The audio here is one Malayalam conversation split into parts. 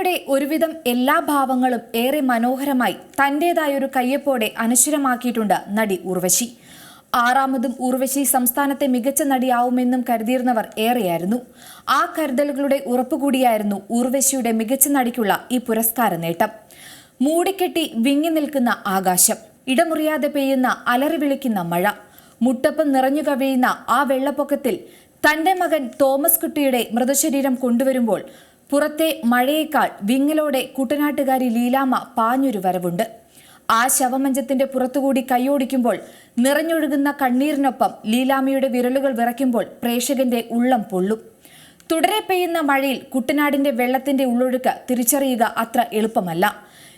മലയാളിയുടെ ഒരുവിധം എല്ലാ ഭാവങ്ങളും ഏറെ മനോഹരമായി തന്റേതായൊരു കയ്യപ്പോടെ അനശ്വരമാക്കിയിട്ടുണ്ട് നടി ഉർവശി. ആറാമതും ഉർവശി സംസ്ഥാനത്തെ മികച്ച നടിയാവുമെന്നും കരുതിയിരുന്നവർ ഏറെയായിരുന്നു. ആ കരുതലുകളുടെ ഉറപ്പുകൂടിയായിരുന്നു ഉർവശിയുടെ മികച്ച നടിക്കുള്ള ഈ പുരസ്കാര നേട്ടം. മൂടിക്കെട്ടി വിങ്ങി നിൽക്കുന്ന ആകാശം ഇടമുറിയാതെ പെയ്യുന്ന അലറി വിളിക്കുന്ന മഴ മുട്ടപ്പം നിറഞ്ഞു കവിയുന്ന ആ വെള്ളപ്പൊക്കത്തിൽ തന്റെ മകൻ തോമസ് കുട്ടിയുടെ മൃതശരീരം കൊണ്ടുവരുമ്പോൾ പുറത്തെ മഴയേക്കാൾ വിങ്ങലോടെ കുട്ടനാട്ടുകാരി ലീലാമ്മ പാഞ്ഞൊരു വരവുണ്ട്. ആ ശവമഞ്ചത്തിന്റെ പുറത്തുകൂടി കൈയോടിക്കുമ്പോൾ നിറഞ്ഞൊഴുകുന്ന കണ്ണീരിനൊപ്പം ലീലാമ്മയുടെ വിരലുകൾ വിറയ്ക്കുമ്പോൾ പ്രേക്ഷകന്റെ ഉള്ളം പൊള്ളും. തുടരെ പെയ്യുന്ന മഴയിൽ കുട്ടനാടിന്റെ വെള്ളത്തിന്റെ ഉള്ളൊഴുക്ക് തിരിച്ചറിയുക അത്ര എളുപ്പമല്ല.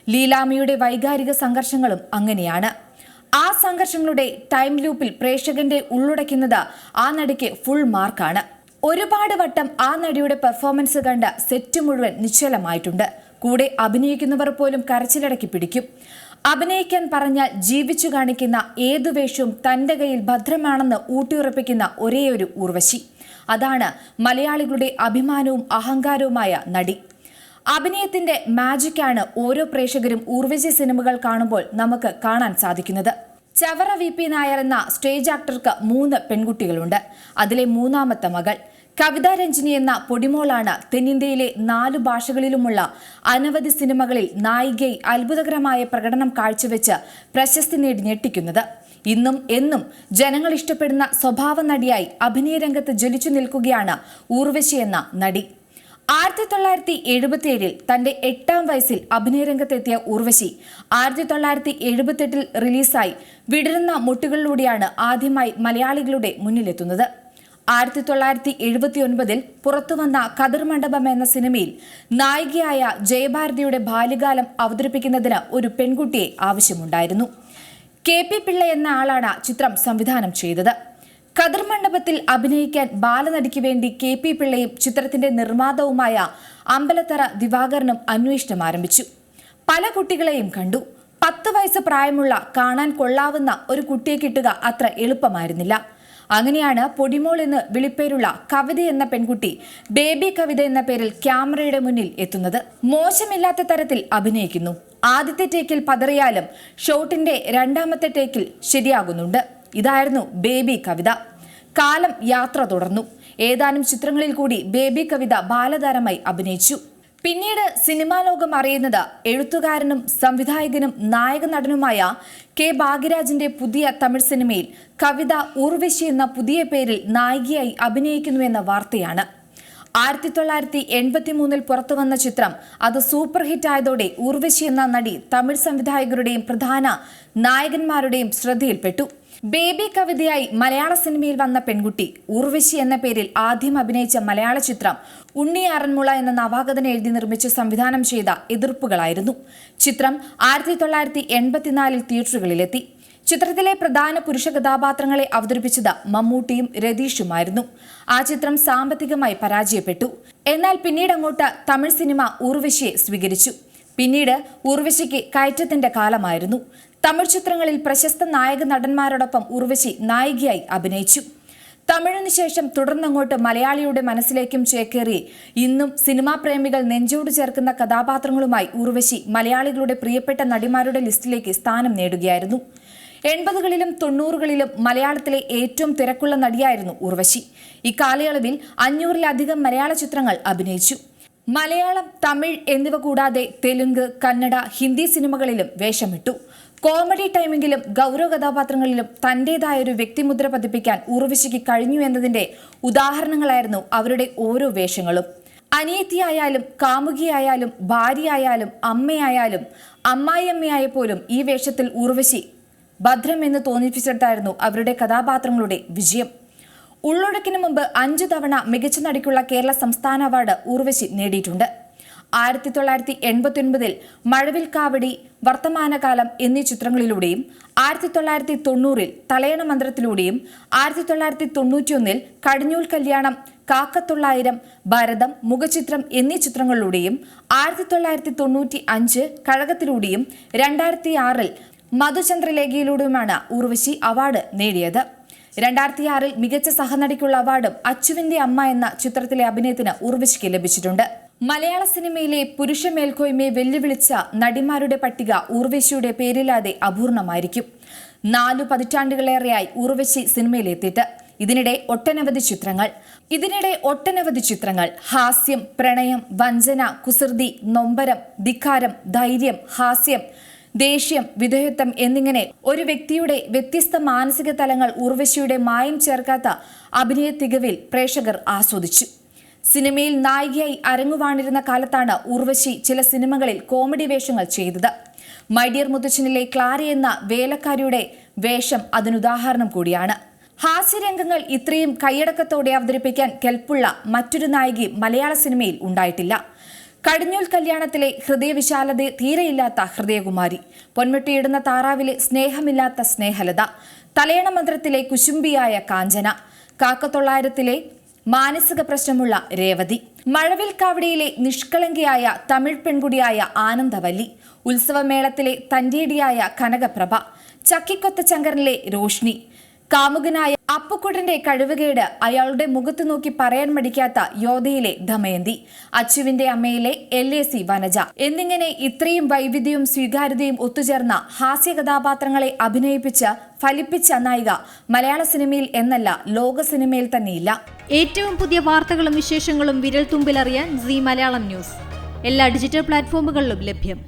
ലീലാമ്മയുടെ വൈകാരിക സംഘർഷങ്ങളും അങ്ങനെയാണ്. ആ സംഘർഷങ്ങളുടെ ടൈം ലൂപ്പിൽ പ്രേക്ഷകന്റെ ഉള്ളുടയ്ക്കുന്നത് ആ നടിക്ക് ഫുൾ മാർക്കാണ്. ഒരുപാട് വട്ടം ആ നടിയുടെ പെർഫോമൻസ് കണ്ട സെറ്റ് മുഴുവൻ നിശ്ചലമായിട്ടുണ്ട്. കൂടെ അഭിനയിക്കുന്നവർ പോലും കരച്ചിലടക്കി പിടിക്കും. അഭിനയിക്കാൻ പറഞ്ഞാൽ ജീവിച്ചു കാണിക്കുന്ന ഏതു വേഷവും തന്റെ കയ്യിൽ ഭദ്രമാണെന്ന് ഊട്ടിയുറപ്പിക്കുന്ന ഒരേയൊരു ഊർവശി. അതാണ് മലയാളികളുടെ അഭിമാനവും അഹങ്കാരവുമായ നടി. അഭിനയത്തിന്റെ മാജിക്കാണ് ഓരോ പ്രേക്ഷകരും ഊർവശി സിനിമകൾ കാണുമ്പോൾ നമുക്ക് കാണാൻ സാധിക്കുന്നത്. ചവറ വി പി നായർ എന്ന സ്റ്റേജ് ആക്ടർക്ക് മൂന്ന് പെൺകുട്ടികളുണ്ട്. അതിലെ മൂന്നാമത്തെ മകൾ കവിത രഞ്ജിനി എന്ന പൊടിമോളാണ് തെന്നിന്ത്യയിലെ നാലു ഭാഷകളിലുമുള്ള അനവധി സിനിമകളിൽ നായികയെ അത്ഭുതകരമായ പ്രകടനം കാഴ്ചവെച്ച് പ്രശസ്തി നേടി ഞെട്ടിക്കുന്നത്. ഇന്നും എന്നും ജനങ്ങൾ ഇഷ്ടപ്പെടുന്ന സ്വഭാവ നടിയായി അഭിനയ രംഗത്ത് ജ്വലിച്ചു നിൽക്കുകയാണ് ഊർവശി എന്ന നടി. ആയിരത്തി തൊള്ളായിരത്തി എഴുപത്തിയേഴിൽ തന്റെ എട്ടാം വയസ്സിൽ അഭിനയരംഗത്തെത്തിയ ഉർവശി ആയിരത്തി തൊള്ളായിരത്തി എഴുപത്തെട്ടിൽ റിലീസായി വിടരുന്ന മുട്ടുകളിലൂടെയാണ് ആദ്യമായി മലയാളികളുടെ മുന്നിലെത്തുന്നത്. ആയിരത്തി തൊള്ളായിരത്തി എഴുപത്തി ഒൻപതിൽ പുറത്തുവന്ന കതിർ മണ്ഡപം എന്ന സിനിമയിൽ നായികയായ ജയഭാരതിയുടെ ബാല്യകാലം അവതരിപ്പിക്കുന്നതിന് ഒരു പെൺകുട്ടിയെ ആവശ്യമുണ്ടായിരുന്നു. കെ പി പിള്ള എന്ന ആളാണ് ചിത്രം സംവിധാനം ചെയ്തത്. കതിർ മണ്ഡപത്തിൽ അഭിനയിക്കാൻ ബാലനടിക്ക് വേണ്ടി കെ പി പിള്ളയും ചിത്രത്തിന്റെ നിർമ്മാതാവുമായ അമ്പലത്തറ ദിവാകരനും അന്വേഷണം ആരംഭിച്ചു. പല കുട്ടികളെയും കണ്ടു. പത്ത് വയസ്സ് പ്രായമുള്ള കാണാൻ കൊള്ളാവുന്ന ഒരു കുട്ടിയെ കിട്ടുക അത്ര എളുപ്പമായിരുന്നില്ല. അങ്ങനെയാണ് പൊടിമോൾ എന്ന് വിളിപ്പേരുള്ള കവിത എന്ന പെൺകുട്ടി ബേബി കവിത എന്ന പേരിൽ ക്യാമറയുടെ മുന്നിൽ എത്തുന്നത്. മോശമില്ലാത്ത തരത്തിൽ അഭിനയിക്കുന്നു. ആദ്യത്തെ ടേക്കിൽ പതറിയാലും ഷോട്ടിന്റെ രണ്ടാമത്തെ ടേക്കിൽ ശരിയാകുന്നുണ്ട്. ഇതായിരുന്നു ബേബി കവിത. കാലം യാത്ര തുടർന്നു. ഏതാനും ചിത്രങ്ങളിൽ കൂടി ബേബി കവിത ബാലതാരമായി അഭിനയിച്ചു. പിന്നീട് സിനിമാ ലോകം അറിയുന്നത് എഴുത്തുകാരനും സംവിധായകനും നായക നടനുമായ കെ ഭാഗ്യരാജിന്റെ പുതിയ തമിഴ് സിനിമയിൽ കവിത ഊർവശി എന്ന പുതിയ പേരിൽ നായികയായി അഭിനയിക്കുന്നുവെന്ന വാർത്തയാണ്. ആയിരത്തി തൊള്ളായിരത്തി എൺപത്തി മൂന്നിൽ പുറത്തു വന്ന ചിത്രം അത് സൂപ്പർ ഹിറ്റ് ആയതോടെ ഊർവശി എന്ന നടി തമിഴ് സംവിധായകരുടെയും പ്രധാന നായകന്മാരുടെയും ശ്രദ്ധയിൽപ്പെട്ടു. ബേബി കവിതയായി മലയാള സിനിമയിൽ വന്ന പെൺകുട്ടി ഉർവശി എന്ന പേരിൽ ആദ്യം അഭിനയിച്ച മലയാള ചിത്രം ഉണ്ണി ആറന്മുള എന്ന നവാഗതനെ എഴുതി നിർമ്മിച്ച് സംവിധാനം ചെയ്ത എതിർപ്പുകളായിരുന്നു. ചിത്രം ആയിരത്തി തൊള്ളായിരത്തി എൺപത്തിനാലിൽ തിയേറ്ററുകളിലെത്തി. ചിത്രത്തിലെ പ്രധാന പുരുഷ കഥാപാത്രങ്ങളെ അവതരിപ്പിച്ചത് മമ്മൂട്ടിയും രതീഷുമായിരുന്നു. ആ ചിത്രം സാമ്പത്തികമായി പരാജയപ്പെട്ടു. എന്നാൽ പിന്നീട് അങ്ങോട്ട് തമിഴ് സിനിമ ഉർവശിയെ സ്വീകരിച്ചു. പിന്നീട് ഊർവശിക്ക് കയറ്റത്തിന്റെ കാലമായിരുന്നു. തമിഴ് ചിത്രങ്ങളിൽ പ്രശസ്ത നായക നടന്മാരോടൊപ്പം ഉർവശി നായികയായി അഭിനയിച്ചു. തമിഴിന് ശേഷം തുടർന്നങ്ങോട്ട് മലയാളിയുടെ മനസ്സിലേക്കും ചേക്കേറി. ഇന്നും സിനിമാ പ്രേമികൾ നെഞ്ചോട് ചേർക്കുന്ന കഥാപാത്രങ്ങളുമായി ഉർവശി മലയാളികളുടെ പ്രിയപ്പെട്ട നടിമാരുടെ ലിസ്റ്റിലേക്ക് സ്ഥാനം നേടുകയായിരുന്നു. എൺപതുകളിലും തൊണ്ണൂറുകളിലും മലയാളത്തിലെ ഏറ്റവും തിരക്കുള്ള നടിയായിരുന്നു ഉർവശി. ഇക്കാലയളവിൽ അഞ്ഞൂറിലധികം മലയാള ചിത്രങ്ങൾ അഭിനയിച്ചു. മലയാളം തമിഴ് എന്നിവ കൂടാതെ തെലുങ്ക് കന്നഡ ഹിന്ദി സിനിമകളിലും വേഷമിട്ടു. കോമഡി ടൈമെങ്കിലും ഗൗരവ കഥാപാത്രങ്ങളിലും തന്റേതായ ഒരു വ്യക്തിമുദ്ര പതിപ്പിക്കാൻ ഉർവശിക്ക് കഴിഞ്ഞു എന്നതിന്റെ ഉദാഹരണങ്ങളായിരുന്നു അവരുടെ ഓരോ വേഷങ്ങളും. അനിയത്തിയായാലും കാമുകിയായാലും ഭാര്യയായാലും അമ്മയായാലും അമ്മായിയമ്മയായ പോലും ഈ വേഷത്തിൽ ഉർവശി ഭദ്രം എന്ന് തോന്നിപ്പിച്ചെടുത്തായിരുന്നു അവരുടെ കഥാപാത്രങ്ങളുടെ വിജയം. ഉള്ളൊഴുക്കിന് മുമ്പ് അഞ്ചു തവണ മികച്ച നടിക്കുള്ള കേരള സംസ്ഥാന അവാർഡ് ഉർവശി നേടിയിട്ടുണ്ട്. ആയിരത്തി തൊള്ളായിരത്തി എൺപത്തി ഒൻപതിൽ മഴവിൽ കാവടി വർത്തമാനകാലം എന്നീ ചിത്രങ്ങളിലൂടെയും ആയിരത്തി തൊള്ളായിരത്തി തൊണ്ണൂറിൽ തലയണ മന്ത്രത്തിലൂടെയും ആയിരത്തി തൊള്ളായിരത്തി തൊണ്ണൂറ്റിയൊന്നിൽ കടിഞ്ഞൂൽ കല്യാണം കാക്കത്തൊള്ളായിരം ഭരതം മുഖചിത്രം എന്നീ ചിത്രങ്ങളിലൂടെയും ആയിരത്തി തൊള്ളായിരത്തി തൊണ്ണൂറ്റി അഞ്ച് കഴകത്തിലൂടെയും രണ്ടായിരത്തി ആറിൽ മധുചന്ദ്രലേഖയിലൂടെയുമാണ് ഉർവശി അവാർഡ് നേടിയത്. രണ്ടായിരത്തി ആറിൽ മികച്ച സഹനടിക്കുള്ള അവാർഡും അച്ചുവിന്റെ അമ്മ എന്ന ചിത്രത്തിലെ അഭിനയത്തിന് ഉർവശിക്ക് ലഭിച്ചിട്ടുണ്ട്. മലയാള സിനിമയിലെ പുരുഷ മേൽക്കോയ്മയെ വെല്ലുവിളിച്ച നടിമാരുടെ പട്ടിക ഊർവശിയുടെ പേരില്ലാതെ അപൂർണമായിരിക്കും. നാലു പതിറ്റാണ്ടുകളേറെയായി ഊർവശി സിനിമയിലെത്തിയിട്ട്. ഇതിനിടെ ഒട്ടനവധി ചിത്രങ്ങൾ. ഇതിനിടെ ഒട്ടനവധി ചിത്രങ്ങൾ. ഹാസ്യം പ്രണയം വഞ്ചന കുസൃതി നൊമ്പരം ധിക്കാരം ധൈര്യം ഹാസ്യം ദേഷ്യം വിധേയത്വം എന്നിങ്ങനെ ഒരു വ്യക്തിയുടെ വ്യത്യസ്ത മാനസിക തലങ്ങൾ ഊർവശിയുടെ മായം ചേർക്കാത്ത അഭിനയ തികവിൽ പ്രേക്ഷകർ ആസ്വദിച്ചു. സിനിമയിൽ നായികയായി അരങ്ങുവാണിരുന്ന കാലത്താണ് ഉർവശി ചില സിനിമകളിൽ കോമഡി വേഷങ്ങൾ ചെയ്തത്. മൈഡിയർ മുത്തച്ഛനിലെ ക്ലാരി എന്ന വേലക്കാരിയുടെ വേഷം അതിനുദാഹരണം കൂടിയാണ്. ഹാസ്യരംഗങ്ങൾ ഇത്രയും കൈയടക്കത്തോടെ അവതരിപ്പിക്കാൻ കെൽപ്പുള്ള മറ്റൊരു നായികി മലയാള സിനിമയിൽ ഉണ്ടായിട്ടില്ല. കടിഞ്ഞൂൽ കല്യാണത്തിലെ ഹൃദയവിശാലത തീരെയില്ലാത്ത ഹൃദയകുമാരി പൊന്മുട്ടിയിടുന്ന താറാവിലെ സ്നേഹമില്ലാത്ത സ്നേഹലത തലയണ മന്ത്രത്തിലെ കുശുംബിയായ കാഞ്ചന കാക്കത്തൊള്ളായിരത്തിലെ മാനസിക പ്രശ്നമുള്ള രേവതി. മഴവിൽ കാവടിയിലെ നിഷ്കളങ്കയായ തമിഴ് പെൺകുടിയായ ആനന്ദവല്ലി. ഉത്സവമേളത്തിലെ തന്റേടിയായ കനകപ്രഭ. ചക്കിക്കൊത്ത ചങ്കറിലെ രോഷ്ണി കാമുകനായ അപ്പുക്കുട്ടന്റെ കഴിവുകേട് അയാളുടെ മുഖത്ത് നോക്കി പറയാൻ മടിക്കാത്ത യോധയിലെ ദമയന്തി അച്ചുവിന്റെ അമ്മയിലെ എൽ എ സി വനജ എന്നിങ്ങനെ ഇത്രയും വൈവിധ്യവും സ്വീകാര്യതയും ഒത്തുചേർന്ന ഹാസ്യ കഥാപാത്രങ്ങളെ അഭിനയിപ്പിച്ച് ഫലിപ്പിച്ച നായിക മലയാള സിനിമയിൽ എന്നല്ല ലോക സിനിമയിൽ തന്നെയില്ല. ഏറ്റവും പുതിയ വാർത്തകളും വിശേഷങ്ങളും വിരൽ തുമ്പിലറിയാൻ സി മലയാളം ന്യൂസ്. എല്ലാ ഡിജിറ്റൽ പ്ലാറ്റ്ഫോമുകളിലും ലഭ്യം.